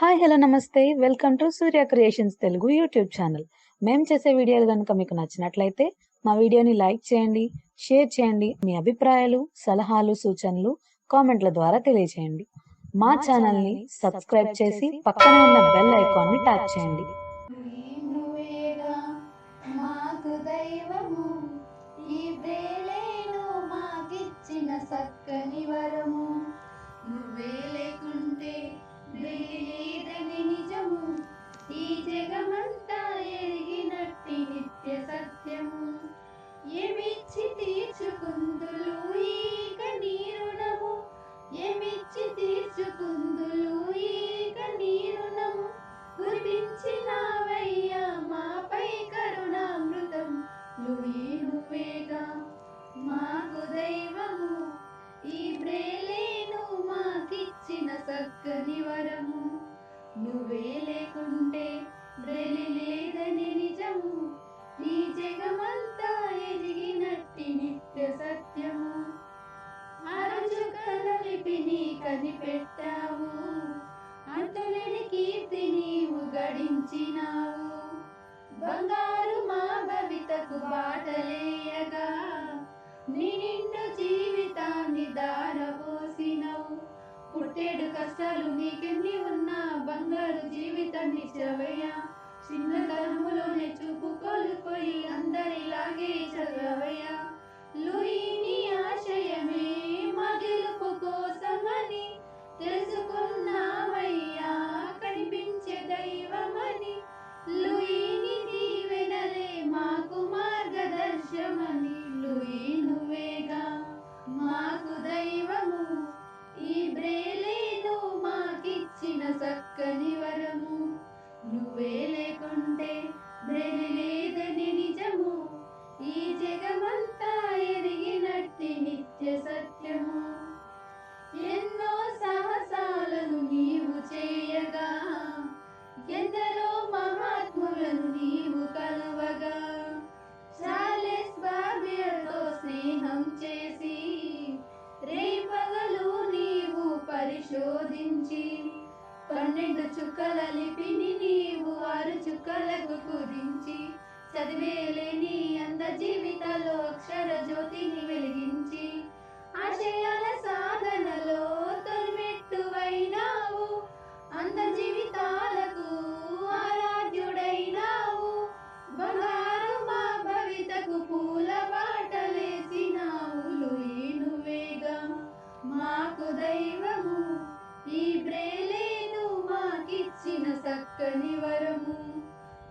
Hi hello namaste. Welcome to Surya creations Telugu YouTube channel. మేము చేసే వీడియోలు కనుక మీకు నచ్చినట్లయితే మా వీడియోని లైక్ చేయండి షేర్ చేయండి మీ అభిప్రాయాలు సలహాలు సూచనలు కామెంట్ల ద్వారా తెలియజేయండి. మా ఛానల్ని సబ్స్క్రైబ్ చేసి పక్కనే ఉన్న బెల్ ఐకాన్ని ట్యాప్ చేయండి. వరము. నువ్వే మాకిచ్చిన వరము. నువ్వే లేకుంటే బ్రెలి లేదని నిజము. నీ జగమంతా ఎదిగినట్టి నిత్య సత్యము. అరచు కలలిపి నీ కనిపెట్టావు అంతులేని కీర్తి నీవు గడించినావు. బంగారు పుట్టేడు కష్టాలు నీకెన్ని ఉన్నా బంగారు జీవితాన్ని చవయ్యా చిన్నతనములోనే చూపు చూపుకోలు నువ్వే లేకుంటే బ్రెలి లేదని నిజము. ఈ జగమంతా ఎరిగినట్టి నిత్య సత్యము. ఎన్నో సాహసాలను నీవు చేయగా ఎందరో మహాత్ములను నీవు కలవగా చార్లెస్ బాబియర్తో స్నేహం చేసి రేపగలు నీవు పరిశోధించి పన్నెండు చుక్కల లిపిని నీవు ఆరు చుక్కలకు కుదించి చదివేలేని అంద జీవితలో అక్షర జ్యోతిని వెలిగించి ఆశయాల సాధనలో తొలిమెట్టువైనావు అంద జీవితాలకు ఆరాధ్యుడైనావు బంగారు మా భవితకు పూల బాటలేసినావు లూయి వేగం మాకు దైవము ఈ బ్రేలేను మాకిచ్చిన చక్కని వరము.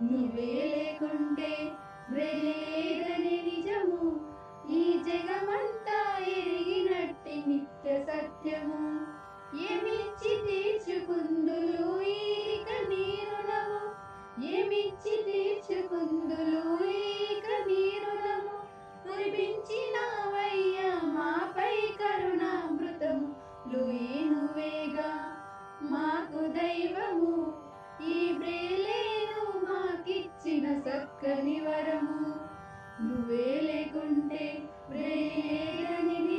నువ్వే లేకుంటే బ్రేలేదని నిజము. ఈ జగమంతా ఎరిగినట్టి నిత్య సత్యము. ఏమిచ్చి తీర్చుకుందులు ఈ నీ రుణము? ఏమిచ్చి తీర్చుకుందు చక్కని నువ్వే లేకుంటే బ్రేరనిది